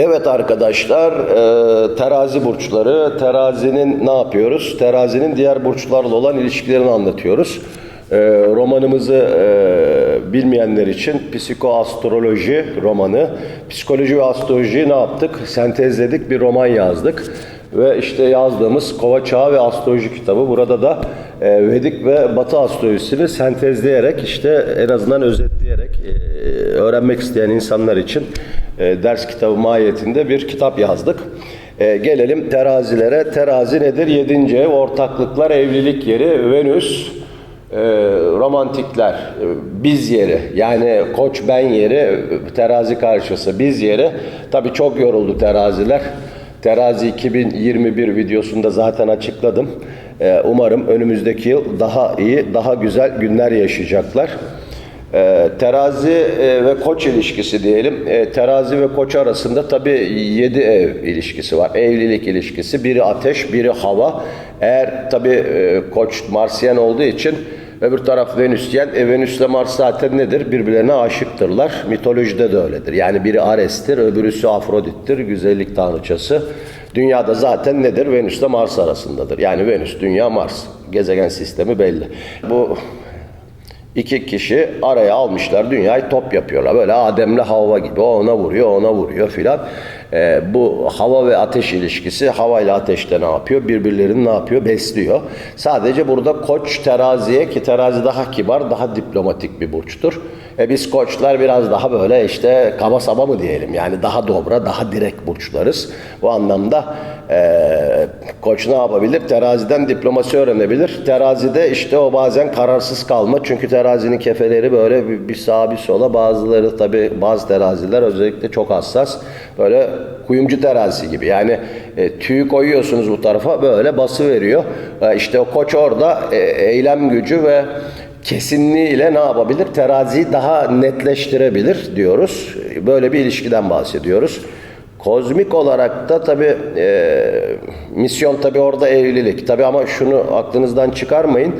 Evet arkadaşlar, e, terazi burçları, terazinin ne yapıyoruz? Terazinin diğer burçlarla olan ilişkilerini anlatıyoruz. E, romanımızı e, bilmeyenler için psikoastroloji romanı, psikoloji ve astrolojiyi ne yaptık? Sentezledik, bir roman yazdık. Ve işte yazdığımız Kova Çağı ve Astroloji kitabı. Burada da e, Vedik ve Batı astrolojisini sentezleyerek işte en azından özetleyerek e, öğrenmek isteyen insanlar için e, ders kitabı mahiyetinde bir kitap yazdık. E, gelelim terazilere. Terazi nedir? Yedinci ev, ortaklıklar, evlilik yeri, Venüs, e, romantikler, e, biz yeri yani koç ben yeri, terazi karşısı biz yeri. Tabii çok yoruldu teraziler. Terazi 2021 videosunda zaten açıkladım. E, umarım önümüzdeki yıl daha iyi, daha güzel günler yaşayacaklar. E, terazi e, ve koç ilişkisi diyelim. E, terazi ve koç arasında tabii 7 ev ilişkisi var. Evlilik ilişkisi. Biri ateş, biri hava. Eğer tabii e, koç Marsyen olduğu için öbür taraf Venüsyen. E, Venüs ile Mars zaten nedir? Birbirlerine aşıktırlar. Mitolojide de öyledir. Yani biri Ares'tir, öbürüsü Afrodit'tir, güzellik tanrıçası. Dünyada zaten nedir? Venüs ile Mars arasındadır. Yani Venüs, Dünya, Mars. Gezegen sistemi belli. Bu İki kişi araya almışlar dünyayı top yapıyorlar. Böyle Adem'le Havva gibi. O ona vuruyor, ona vuruyor filan. Ee, bu hava ve ateş ilişkisi hava ile ateşte ne yapıyor? Birbirlerini ne yapıyor? Besliyor. Sadece burada koç teraziye ki terazi daha kibar, daha diplomatik bir burçtur. E biz koçlar biraz daha böyle işte kaba saba mı diyelim? Yani daha dobra, daha direkt burçlarız. Bu anlamda e, koç ne yapabilir? Teraziden diplomasi öğrenebilir. Terazide işte o bazen kararsız kalma. Çünkü terazinin kefeleri böyle bir, bir sağa bir sola. Bazıları tabi bazı teraziler özellikle çok hassas. Böyle kuyumcu terazisi gibi. Yani e, tüyü koyuyorsunuz bu tarafa böyle bası veriyor. E, işte o koç orada e, eylem gücü ve kesinliğiyle ne yapabilir? Teraziyi daha netleştirebilir diyoruz. Böyle bir ilişkiden bahsediyoruz. Kozmik olarak da tabi misyon tabi orada evlilik. Tabi ama şunu aklınızdan çıkarmayın.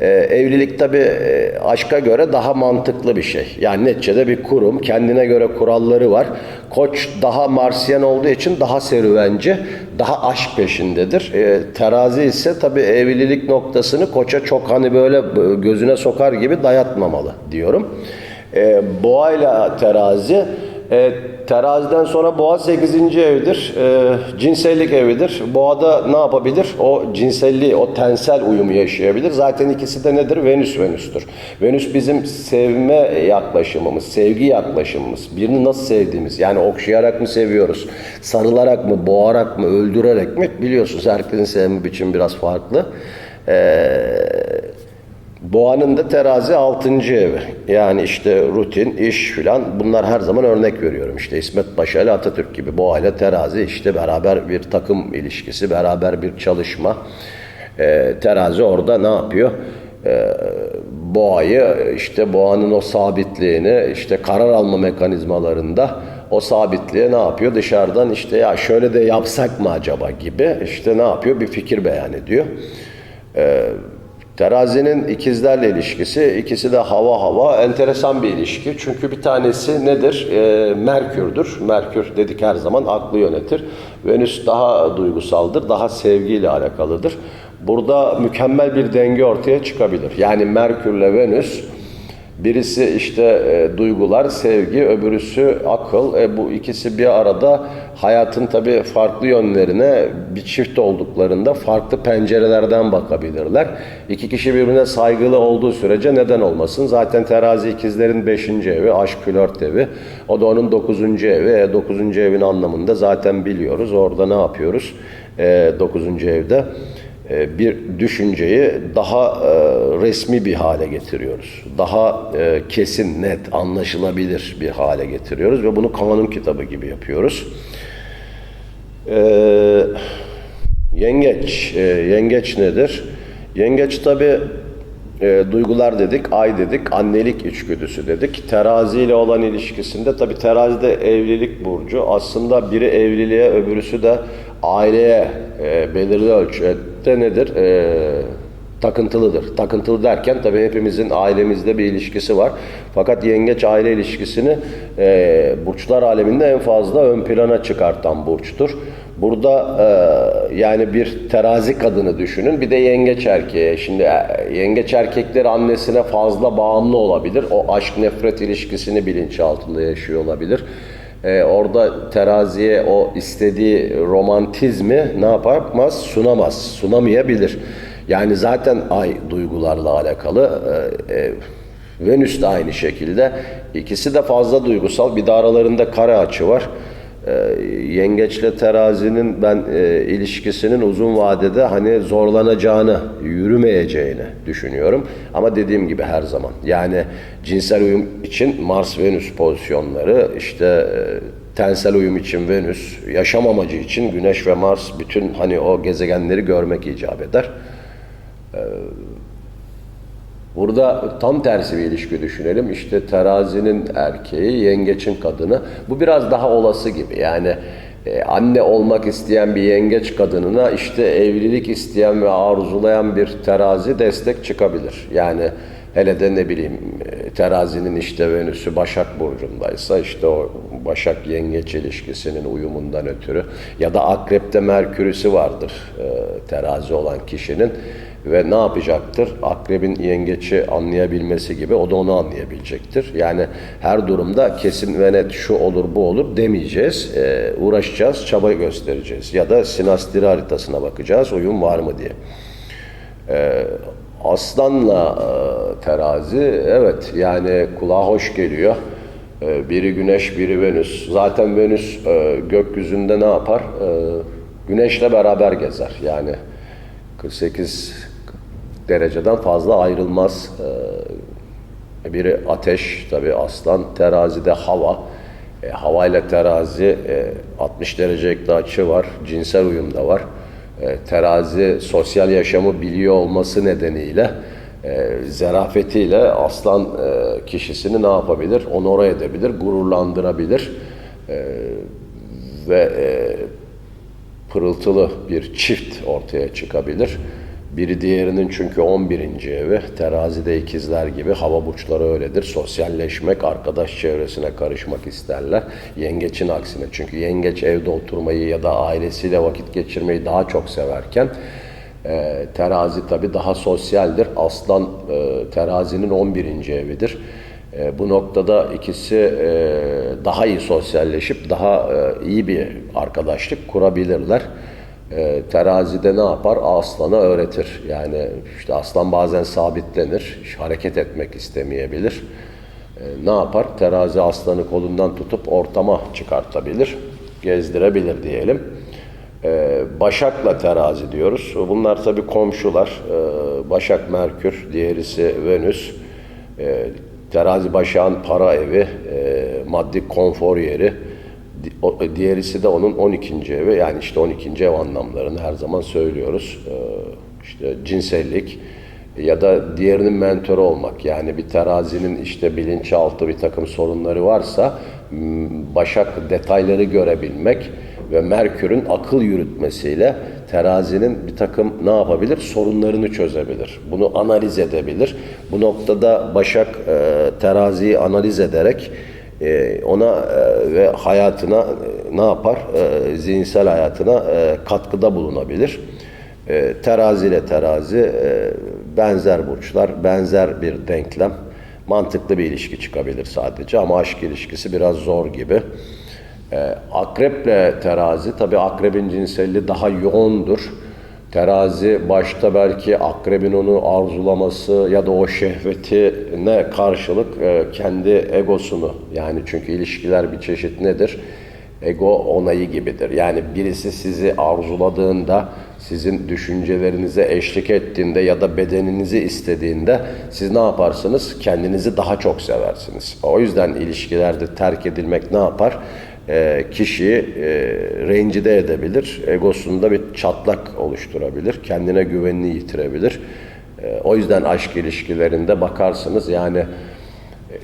E, evlilik tabi e, aşka göre daha mantıklı bir şey. Yani neticede bir kurum, kendine göre kuralları var. Koç daha Marsyen olduğu için daha serüvenci, daha aşk peşindedir. E, terazi ise tabi evlilik noktasını koça çok hani böyle gözüne sokar gibi dayatmamalı diyorum. E, boğayla terazi e, teraziden sonra boğa 8. evdir. E, cinsellik evidir. Boğada ne yapabilir? O cinselliği, o tensel uyumu yaşayabilir. Zaten ikisi de nedir? Venüs Venüs'tür. Venüs bizim sevme yaklaşımımız, sevgi yaklaşımımız. Birini nasıl sevdiğimiz. Yani okşayarak mı seviyoruz? Sarılarak mı, boğarak mı, öldürerek mi? Biliyorsunuz herkesin sevme biçimi biraz farklı. Eee Boğanın da terazi 6. evi. Yani işte rutin, iş filan bunlar her zaman örnek veriyorum. İşte İsmet Paşa ile Atatürk gibi boğa ile terazi işte beraber bir takım ilişkisi, beraber bir çalışma. Ee, terazi orada ne yapıyor? Ee, boğayı işte boğanın o sabitliğini işte karar alma mekanizmalarında o sabitliğe ne yapıyor? Dışarıdan işte ya şöyle de yapsak mı acaba gibi işte ne yapıyor? Bir fikir beyan ediyor. Ee, Terazinin ikizlerle ilişkisi, ikisi de hava hava, enteresan bir ilişki. Çünkü bir tanesi nedir? E, Merkür'dür. Merkür dedik her zaman aklı yönetir. Venüs daha duygusaldır, daha sevgiyle alakalıdır. Burada mükemmel bir denge ortaya çıkabilir. Yani Merkür'le Venüs Birisi işte e, duygular, sevgi, öbürüsü akıl. E, bu ikisi bir arada hayatın tabii farklı yönlerine bir çift olduklarında farklı pencerelerden bakabilirler. İki kişi birbirine saygılı olduğu sürece neden olmasın? Zaten terazi ikizlerin beşinci evi, aşk flört evi. O da onun dokuzuncu evi. E, dokuzuncu evin anlamında zaten biliyoruz. Orada ne yapıyoruz? E, dokuzuncu evde bir düşünceyi daha e, resmi bir hale getiriyoruz. Daha e, kesin, net, anlaşılabilir bir hale getiriyoruz ve bunu kanun kitabı gibi yapıyoruz. Yengeç, yengeç nedir? Yengeç tabi e, duygular dedik, ay dedik, annelik içgüdüsü dedik. Terazi ile olan ilişkisinde tabi terazide evlilik burcu. Aslında biri evliliğe, öbürüsü de aileye e, belirli ölçüde nedir? E, takıntılıdır. Takıntılı derken tabii hepimizin ailemizde bir ilişkisi var. Fakat yengeç aile ilişkisini e, burçlar aleminde en fazla ön plana çıkartan burçtur. Burada e, yani bir terazi kadını düşünün bir de yengeç erkeği. Şimdi e, yengeç erkekleri annesine fazla bağımlı olabilir. O aşk nefret ilişkisini bilinçaltında yaşıyor olabilir. E, orada teraziye o istediği romantizmi ne yapamaz? Sunamaz, sunamayabilir. Yani zaten ay duygularla alakalı. E, e, Venüs de aynı şekilde. İkisi de fazla duygusal. Bir de aralarında kare açı var. E, yengeçle terazinin ben e, ilişkisinin uzun vadede hani zorlanacağını, yürümeyeceğini düşünüyorum. Ama dediğim gibi her zaman. Yani cinsel uyum için Mars-Venüs pozisyonları, işte e, tensel uyum için Venüs, yaşam amacı için Güneş ve Mars bütün hani o gezegenleri görmek icap eder. Burada tam tersi bir ilişki düşünelim. İşte terazinin erkeği, yengeçin kadını. Bu biraz daha olası gibi. Yani e, anne olmak isteyen bir yengeç kadınına işte evlilik isteyen ve arzulayan bir terazi destek çıkabilir. Yani hele de ne bileyim e, terazinin işte Venüs'ü Başak Burcu'ndaysa işte o Başak yengeç ilişkisinin uyumundan ötürü ya da Akrep'te Merkürüsü vardır e, terazi olan kişinin ve ne yapacaktır? Akrebin yengeçi anlayabilmesi gibi o da onu anlayabilecektir. Yani her durumda kesin ve net şu olur bu olur demeyeceğiz. Ee, uğraşacağız, çaba göstereceğiz. Ya da sinastri haritasına bakacağız uyum var mı diye. Ee, aslanla e, terazi evet yani kulağa hoş geliyor. Ee, biri güneş biri venüs. Zaten venüs e, gökyüzünde ne yapar? E, güneşle beraber gezer. Yani 48 dereceden fazla ayrılmaz. Ee, biri ateş tabi aslan, terazide hava. E, hava ile terazi e, 60 derecelik de açı var, cinsel uyum da var. E, terazi sosyal yaşamı biliyor olması nedeniyle e, zerafetiyle aslan e, kişisini ne yapabilir? Onore edebilir, gururlandırabilir. E, ve e, pırıltılı bir çift ortaya çıkabilir. Biri diğerinin çünkü 11. evi, terazide ikizler gibi hava burçları öyledir. Sosyalleşmek, arkadaş çevresine karışmak isterler. Yengeçin aksine çünkü yengeç evde oturmayı ya da ailesiyle vakit geçirmeyi daha çok severken e, terazi tabi daha sosyaldir. Aslan e, terazinin 11. evidir. E, bu noktada ikisi e, daha iyi sosyalleşip daha e, iyi bir arkadaşlık kurabilirler. E, terazide ne yapar? Aslan'a öğretir. Yani işte aslan bazen sabitlenir, hareket etmek istemeyebilir. E, ne yapar? Terazi aslanı kolundan tutup ortama çıkartabilir, gezdirebilir diyelim. E, Başak'la terazi diyoruz. Bunlar tabii komşular. Başak Merkür, diğerisi Venüs. Terazi Başak'ın para evi, e, maddi konfor yeri. Diğerisi de onun 12. evi. Yani işte 12. ev anlamlarını her zaman söylüyoruz. E, işte cinsellik ya da diğerinin mentörü olmak. Yani bir terazinin işte bilinçaltı bir takım sorunları varsa Başak detayları görebilmek ve Merkür'ün akıl yürütmesiyle terazinin bir takım ne yapabilir? Sorunlarını çözebilir. Bunu analiz edebilir. Bu noktada Başak e, teraziyi analiz ederek e, ona e, ve hayatına e, ne yapar? E, zihinsel hayatına e, katkıda bulunabilir. E, terazi ile terazi e, benzer burçlar, benzer bir denklem. Mantıklı bir ilişki çıkabilir sadece ama aşk ilişkisi biraz zor gibi. Ee, akreple terazi, tabi akrebin cinselliği daha yoğundur. Terazi başta belki akrebin onu arzulaması ya da o şehvetine karşılık e, kendi egosunu yani çünkü ilişkiler bir çeşit nedir? Ego onayı gibidir. Yani birisi sizi arzuladığında, sizin düşüncelerinize eşlik ettiğinde ya da bedeninizi istediğinde siz ne yaparsınız? Kendinizi daha çok seversiniz. O yüzden ilişkilerde terk edilmek ne yapar? E, kişiyi e, rencide edebilir, egosunda bir çatlak oluşturabilir, kendine güvenini yitirebilir. E, o yüzden aşk ilişkilerinde bakarsınız yani e,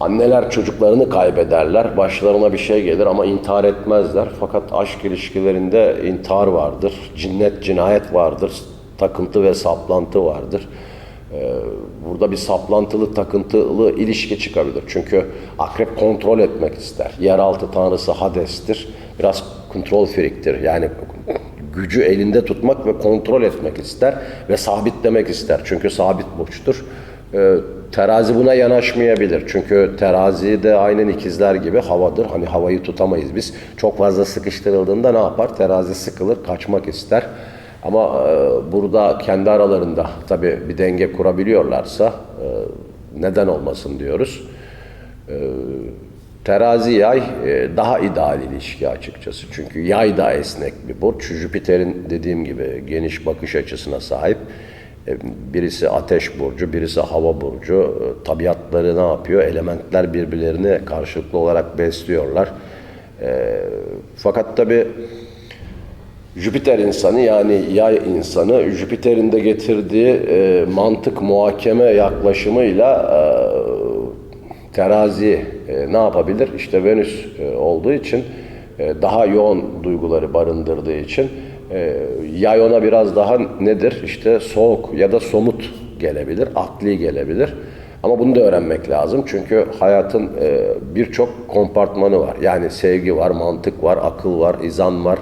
anneler çocuklarını kaybederler, başlarına bir şey gelir ama intihar etmezler. Fakat aşk ilişkilerinde intihar vardır, cinnet, cinayet vardır, takıntı ve saplantı vardır. Ee, Burada bir saplantılı, takıntılı ilişki çıkabilir. Çünkü akrep kontrol etmek ister. Yeraltı tanrısı Hades'tir. Biraz kontrol friktir. Yani gücü elinde tutmak ve kontrol etmek ister ve sabitlemek ister. Çünkü sabit burçtur. Ee, terazi buna yanaşmayabilir. Çünkü terazi de aynen ikizler gibi havadır. Hani havayı tutamayız biz. Çok fazla sıkıştırıldığında ne yapar? Terazi sıkılır, kaçmak ister. Ama e, burada kendi aralarında tabii bir denge kurabiliyorlarsa e, neden olmasın diyoruz. E, terazi yay daha ideal ilişki açıkçası. Çünkü yay da esnek bir burç. Jüpiter'in dediğim gibi geniş bakış açısına sahip. Birisi ateş burcu, birisi hava burcu. Tabiatları ne yapıyor? Elementler birbirlerini karşılıklı olarak besliyorlar. Fakat tabii Jüpiter insanı yani yay insanı Jüpiter'in de getirdiği e, mantık muhakeme yaklaşımıyla e, terazi e, ne yapabilir? İşte Venüs e, olduğu için e, daha yoğun duyguları barındırdığı için e, yay ona biraz daha nedir? İşte soğuk ya da somut gelebilir, akli gelebilir. Ama bunu da öğrenmek lazım. Çünkü hayatın e, birçok kompartmanı var. Yani sevgi var, mantık var, akıl var, izan var.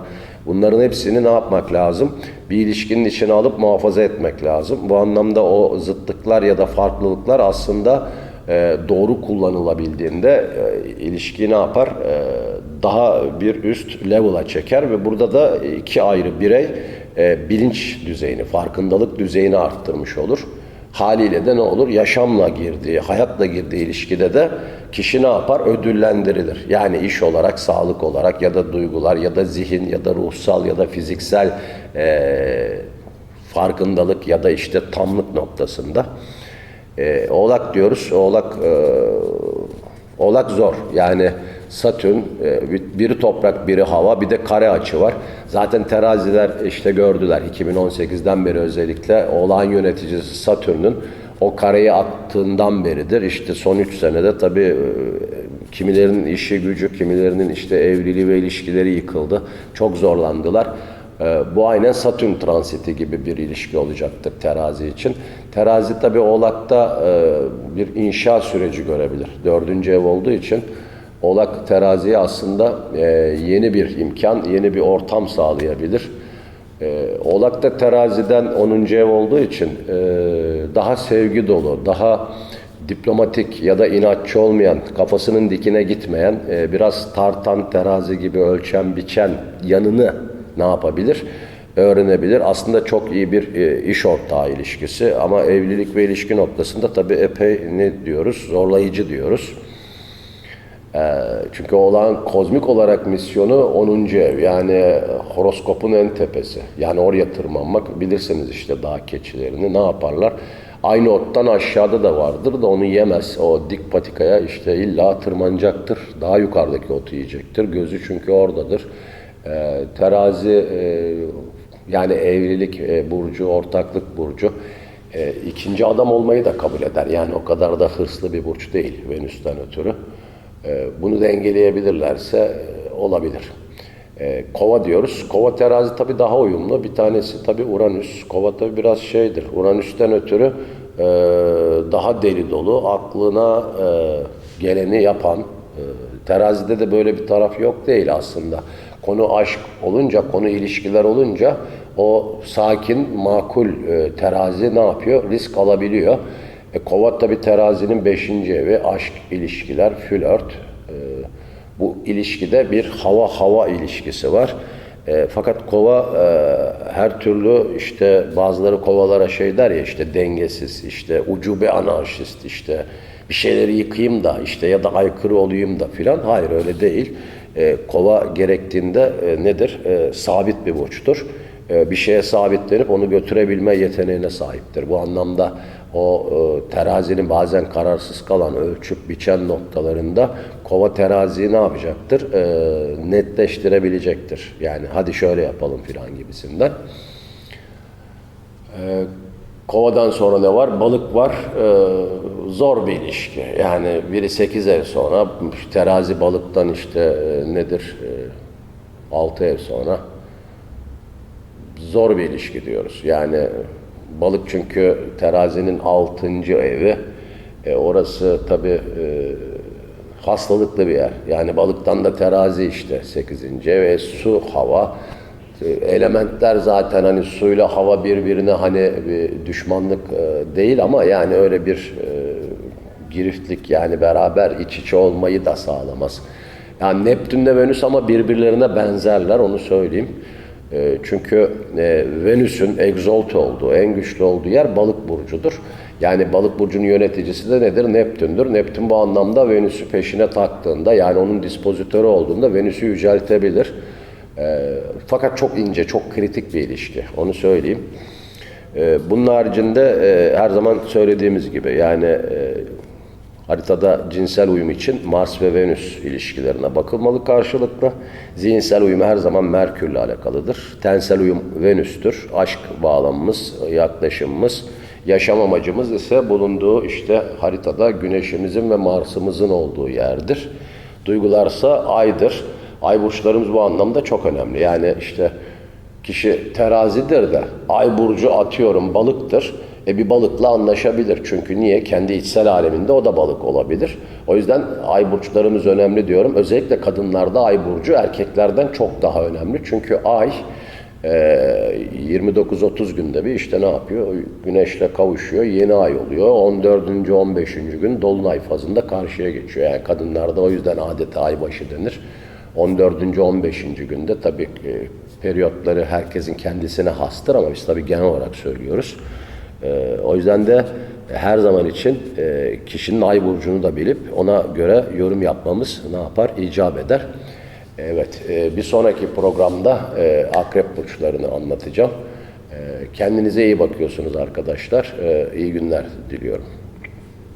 Bunların hepsini ne yapmak lazım? Bir ilişkinin içine alıp muhafaza etmek lazım. Bu anlamda o zıtlıklar ya da farklılıklar aslında e, doğru kullanılabildiğinde e, ilişkiyi ne yapar? E, daha bir üst level'a çeker ve burada da iki ayrı birey e, bilinç düzeyini, farkındalık düzeyini arttırmış olur. Haliyle de ne olur? Yaşamla girdiği, hayatla girdiği ilişkide de kişi ne yapar? Ödüllendirilir. Yani iş olarak, sağlık olarak ya da duygular ya da zihin ya da ruhsal ya da fiziksel eee, farkındalık ya da işte tamlık noktasında. Eee, oğlak diyoruz. Oğlak eee, Oğlak zor. Yani Satürn, e, bir- biri toprak, biri hava, bir de kare açı var. Zaten teraziler işte gördüler 2018'den beri özellikle Oğlak'ın yöneticisi Satürn'ün o kareyi attığından beridir. İşte son 3 senede tabii e, kimilerinin işi gücü, kimilerinin işte evliliği ve ilişkileri yıkıldı. Çok zorlandılar. Ee, Bu aynen Satürn transiti gibi bir ilişki olacaktır terazi için. Terazi tabi oğlakta e, bir inşa süreci görebilir. Dördüncü ev olduğu için oğlak teraziye aslında e, yeni bir imkan, yeni bir ortam sağlayabilir. E, Oğlak da teraziden 10. ev olduğu için e, daha sevgi dolu, daha diplomatik ya da inatçı olmayan, kafasının dikine gitmeyen, e, biraz tartan, terazi gibi ölçen, biçen yanını ne yapabilir? Öğrenebilir. Aslında çok iyi bir e, iş ortağı ilişkisi ama evlilik ve ilişki noktasında tabii epey ne diyoruz? Zorlayıcı diyoruz. Ee, çünkü olan kozmik olarak misyonu 10. ev yani horoskopun en tepesi. Yani oraya tırmanmak bilirsiniz işte dağ keçilerini ne yaparlar? Aynı ottan aşağıda da vardır da onu yemez. O dik patikaya işte illa tırmanacaktır. Daha yukarıdaki otu yiyecektir. Gözü çünkü oradadır. Ee, terazi e, yani evlilik e, burcu, ortaklık burcu. E, ikinci adam olmayı da kabul eder. Yani o kadar da hırslı bir burç değil Venüs'ten ötürü. E, bunu dengeleyebilirlerse e, olabilir. E, kova diyoruz. Kova terazi tabii daha uyumlu. Bir tanesi tabii Uranüs. Kova tabii biraz şeydir. Uranüs'ten ötürü e, daha deli dolu, aklına e, geleni yapan, terazide de böyle bir taraf yok değil aslında. Konu aşk olunca, konu ilişkiler olunca o sakin, makul terazi ne yapıyor? Risk alabiliyor. E, kova tabi terazinin beşinci evi, aşk, ilişkiler, flört. E, bu ilişkide bir hava hava ilişkisi var. E, fakat kova e, her türlü işte bazıları kovalara şey der ya işte dengesiz, işte ucube anarşist, işte bir şeyleri yıkayım da işte ya da aykırı olayım da filan. Hayır öyle değil. E, kova gerektiğinde e, nedir? E, sabit bir burçtur. E, bir şeye sabitlenip onu götürebilme yeteneğine sahiptir. Bu anlamda o e, terazinin bazen kararsız kalan ölçüp biçen noktalarında kova teraziyi ne yapacaktır? E, netleştirebilecektir. Yani hadi şöyle yapalım filan gibisinden. Kovadan sonra ne var? Balık var. E, zor bir ilişki. Yani biri 8 ev sonra terazi balıktan işte nedir? E, 6 ev sonra zor bir ilişki diyoruz. Yani balık çünkü terazinin altıncı evi. E, orası tabii e, hastalıklı bir yer. Yani balıktan da terazi işte 8. ev. E, su, hava. E, elementler zaten hani suyla hava birbirine hani bir düşmanlık e, değil ama yani öyle bir e, giriftlik yani beraber iç içe olmayı da sağlamaz. Yani Neptün'le Venüs ama birbirlerine benzerler onu söyleyeyim. E, çünkü e, Venüs'ün egzolt olduğu, en güçlü olduğu yer balık burcudur. Yani balık burcunun yöneticisi de nedir? Neptün'dür. Neptün bu anlamda Venüs'ü peşine taktığında yani onun dispozitörü olduğunda Venüs'ü yüceltebilir. E, fakat çok ince, çok kritik bir ilişki. Onu söyleyeyim. E, bunun haricinde e, her zaman söylediğimiz gibi yani e, haritada cinsel uyum için Mars ve Venüs ilişkilerine bakılmalı karşılıklı. Zihinsel uyum her zaman Merkür'le alakalıdır. Tensel uyum Venüs'tür. Aşk bağlamımız, yaklaşımımız. Yaşam amacımız ise bulunduğu işte haritada Güneşimizin ve Mars'ımızın olduğu yerdir. Duygularsa Ay'dır. Ay burçlarımız bu anlamda çok önemli. Yani işte kişi terazidir de ay burcu atıyorum balıktır. E bir balıkla anlaşabilir. Çünkü niye? Kendi içsel aleminde o da balık olabilir. O yüzden ay burçlarımız önemli diyorum. Özellikle kadınlarda ay burcu erkeklerden çok daha önemli. Çünkü ay e, 29-30 günde bir işte ne yapıyor? Güneşle kavuşuyor, yeni ay oluyor. 14. 15. gün dolunay fazında karşıya geçiyor. Yani kadınlarda o yüzden adeta aybaşı denir. 14. 15. günde tabii e, periyotları herkesin kendisine hastır ama biz tabii genel olarak söylüyoruz. E, o yüzden de her zaman için e, kişinin ay burcunu da bilip ona göre yorum yapmamız ne yapar? icap eder. Evet, e, bir sonraki programda e, akrep burçlarını anlatacağım. E, kendinize iyi bakıyorsunuz arkadaşlar. E, iyi günler diliyorum.